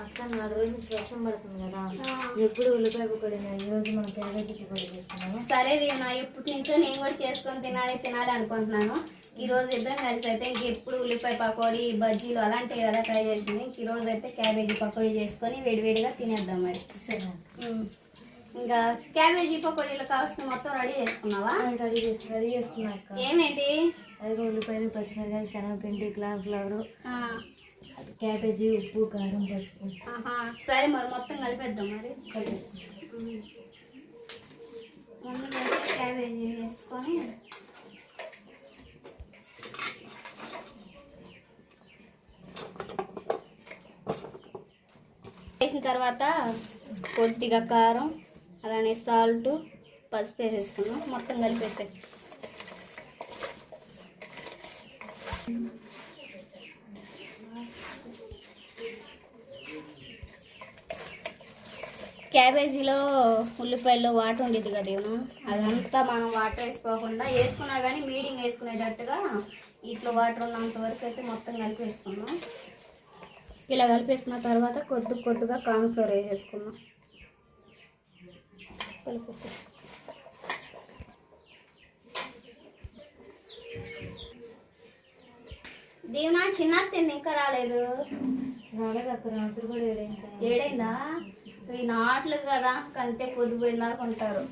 అక్క నాలుగు రోజుల నుంచి వర్షం పడుతుంది కదా. ఎప్పుడు ఉల్లిపాయ పడినా ఈ రోజు మనం క్యాబేజీ చేస్తున్నాము. సరే దీవెన ఎప్పటి నుంచో నేను కూడా చేసుకొని తినాలి తినాలి అనుకుంటున్నాను. ఈ రోజు ఇద్దరం కలిసి అయితే ఇంక ఎప్పుడు ఉల్లిపాయ పకోడీ బజ్జీలు అలాంటివి కదా ట్రై చేసింది ఇంక ఈ రోజు అయితే క్యాబేజీ పకోడీ చేసుకొని వేడివేడిగా తినేద్దాం మరి. సరే. ఇంకా క్యాబేజీ పకోడీలు కావాల్సిన మొత్తం రెడీ చేసుకున్నావా? రెడీ చేసి రెడీ చేసుకున్నా ఏమేంటి? అదిగో ఉల్లిపాయలు పచ్చిమిరకాయలు శనగపిండి ఫ్లవర్. ఆ, క్యాబేజీ ఉప్పు కారం పసుపు. సరే మరి మొత్తం కలిపేద్దాం మరి. క్యాబేజీ వేసుకొని వేసిన తర్వాత కొద్దిగా కారం అలానే సాల్ట్ పసుపు వేసేసుకున్నాం మొత్తం కలిపేసాయి. క్యాబేజీలో ఉల్లిపాయల్లో వాటర్ ఉండేది కదా ఏమో. అదంతా మనం వాటర్ వేసుకోకుండా వేసుకున్నా కానీ మీడియం వేసుకునేటట్టుగా ఇట్లా వాటర్ ఉన్నంత వరకు అయితే మొత్తం కలిపేసుకున్నాం ఇలా కలిపేసుకున్న తర్వాత కొద్ది కొద్దిగా కార్న్ ఫ్లోర్ వేసేసుకున్నాం కలిపేసి దీవెన చిన్న తిండి ఇంకా రాలేదు. రాలేదు అక్క రాత్రి కూడా ఏడైంది. ఏడైందా? ఈ నాట్లు కదా కంటే పొద్దుపోయిందా అనుకుంటారు.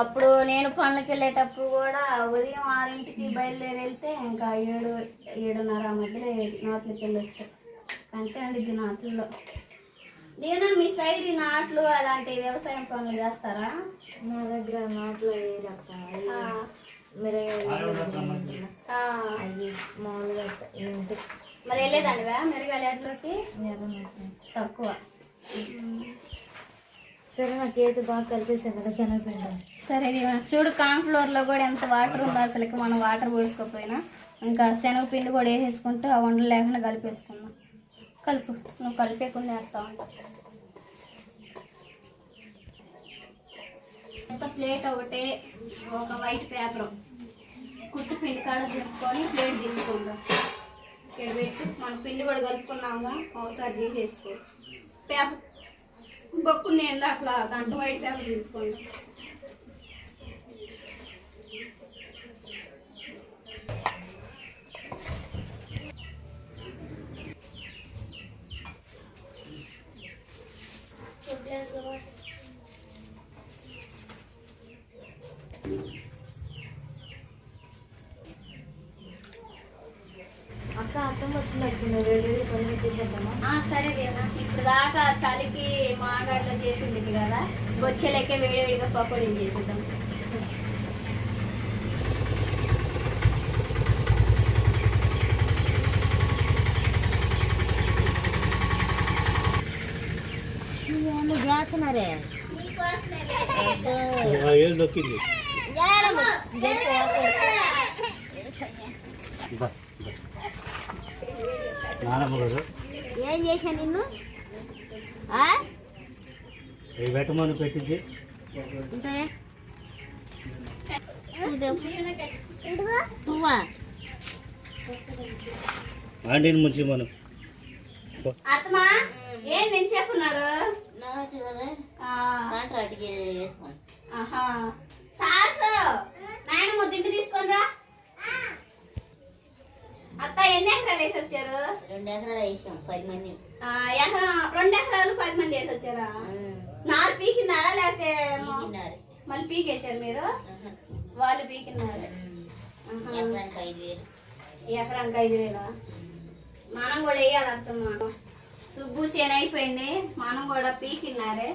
అప్పుడు నేను పనులకి వెళ్ళేటప్పుడు కూడా ఉదయం ఆరింటికి బయలుదేరి వెళ్తే ఇంకా ఏడు ఏడున్నర మధ్యలో నాట్లకి వెళ్ళొస్తాయి అంతే అండి ఇది నాట్లలో. దీనా మీ సైడ్ ఈ నాట్లు అలాంటి వ్యవసాయం పనులు చేస్తారా? మా దగ్గర నాట్లో మిరగాయలు మామూలుగా మరి వెళ్ళేదానివా మెరుగలేట్లోకి ఎర్రమట్టి. తక్కువ. సరే నాకు ఏది బాగా కలిపేసాను కదా శనగపిండి సరే చూడు కార్న్ ఫ్లోర్లో కూడా ఎంత వాటర్ ఉందో అసలుకి మనం వాటర్ పోసుకోకపోయినా. ఇంకా శనగపిండి కూడా వేసేసుకుంటూ ఆ వండలు లేకుండా కలిపేసుకుందాం. కలుపు నువ్వు కలిపేకుండా వేస్తా ఎంత ప్లేట్ ఒకటి ఒక వైట్ పేపర్. కుట్టు పిండి కాడ చెప్పుకొని ప్లేట్ తీసుకుందాం. ఇక్కడ పెట్టి మన పిండి కూడా కలుపుకున్నాము ఒకసారి తీసేసుకోవచ్చు. పేపర్ బొక్కు నేను అట్లా దాంట్లో వైట్ పేపర్ తీసుకోండి సరే దేవా ఇప్పుడు దాకా చలికి మాగాడిలో చేసింది కదా. వచ్చేలేకే వేడివేడిగా పకోడీ చేసేద్దాం? చేస్తున్నారే ఏళ్ళు దొక్కింది ఇదా, ఇదా. నానమ్మ గారు ఏం చేశా నిన్ను? పెట్టమని పెట్టింది. ఆంటీని ముంచి మనం. అత్తమా ఏం నేను చెప్పున్నారు కాంట్రాక్ట్ సాసు నాయన ముద్దింటి తీసుకొనిరా అత్త ఎన్ని ఎకరాలు వేసి వచ్చారు? రెండు ఎకరాలు వేసాం పది మంది. ఎకరం రెండు ఎకరాలు పది మంది వేసి వచ్చారా? నారు పీకినారా లేకపోతే మళ్ళీ పీకేశారు మీరు? వాళ్ళు పీకినారు. ఆహా. ఎకరానికి ఐదు వేలు. ఎకరానికి ఐదు వేల? మనం కూడా వేయాలి అత్తమ్మ సుబ్బు చేను అయిపోయింది. మనం కూడా పీకినారే.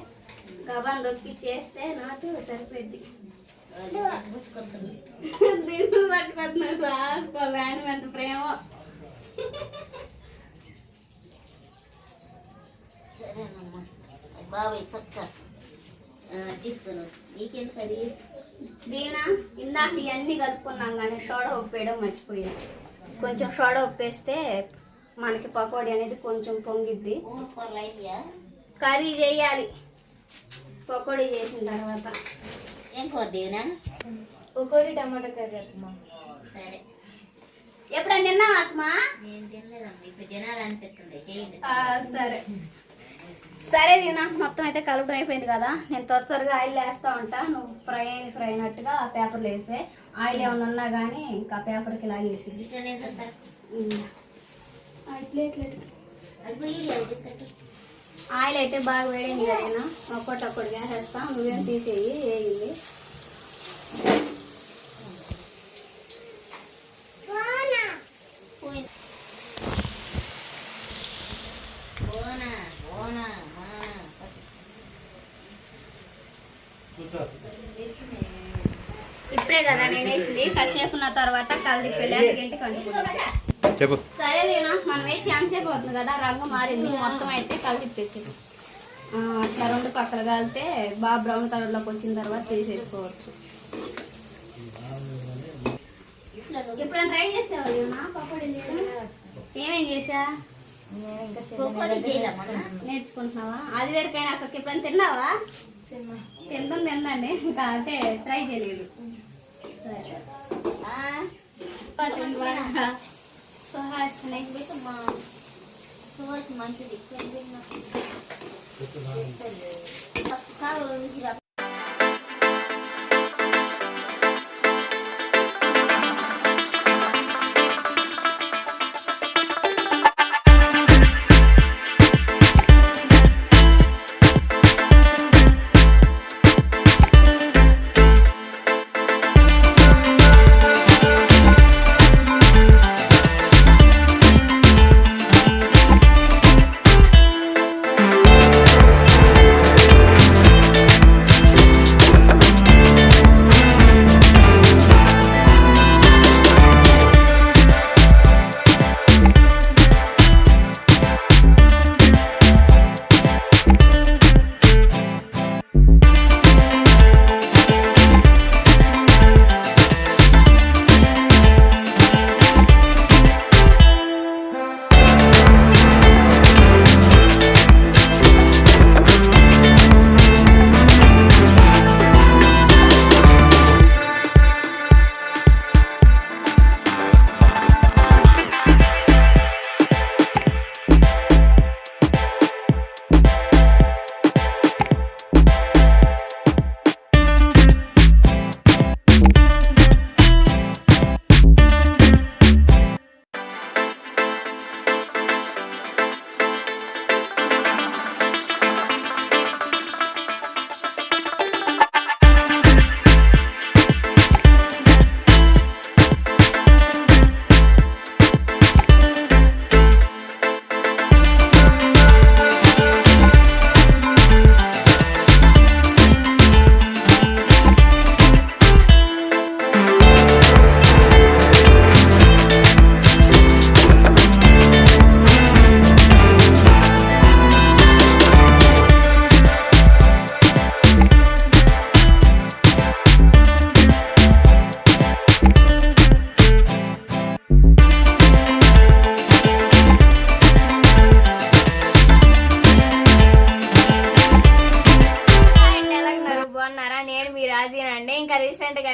గబాన్ దొక్కి చేస్తే నాటు సరిపోద్ది పుచ్చుకొస్తుంది దిన్ను పట్టుకొస్తున్నా సాసుకోవాలి ఆయన ఎంత ప్రేమ సరేనమ్మా బాబాయ్ చక్క తీసుకుని నీకెందుకు అది దీనా ఇందాక ఇవన్నీ కలుపుకున్నాం కానీ సోడా ఉప్పేయడం మర్చిపోయాం కొంచెం సోడా ఉప్పేస్తే మనకి పకోడీ అనేది కొంచెం పొంగిద్ది కర్రీ చేయాలి. పకోడీ చేసిన తర్వాత. ఏం కూర దీవెనా? పకోడీ టమాటా కర్రీ అత్తమా సరే. ఎప్పుడైనా తిన్నావా ఆత్మా నేను తినలేదమ్మా ఇప్పుడు తినాలనిపిస్తుంది చేయండి. ఆ, సరే. సరే దీనా మొత్తం అయితే కలపడం అయిపోయింది కదా. నేను త్వర త్వరగా ఆయిల్ వేస్తా ఉంటా. నువ్వు ఫ్రై అయిన ఫ్రై అయినట్టుగా ఆ పేపర్లో వేసే. ఆయిల్ ఏమైనా ఉన్నా కానీ ఇంకా పేపర్కి లాగేసింది ఆయిల్ అయితే బాగా వేడింది కదా ఒక్కటి గ్యాస్ వేస్తా నువ్వేం తీసేయి వేయింది ఇప్పుడే కదా నేను వేసింది. కాసేపు ఉన్న తర్వాత కలిపి లేకపోతే కంటుకుంటాను చెప్పు. సరే దీనా మనం వేసి ఛాన్సేపు అవుతుంది కదా రంగు మారింది మొత్తం అయితే కలిపేసి అట్లా రెండు పక్కలు కలితే బాగా బ్రౌన్ కలర్లోకి వచ్చిన తర్వాత తీసేసుకోవచ్చు. ఎప్పుడైనా ట్రై చేసావా? ఏమేం చేసా నేను ఇంకా చిన్న నేర్చుకుంటున్నావా? అది వరకైనా అసలు ఎప్పుడైనా తిన్నావా? తింటాం తిన్నాండి ఇంకా అంటే ట్రై చేయలేదు. సరే. So her snake with mom. So what mom to do? Kita kalau kita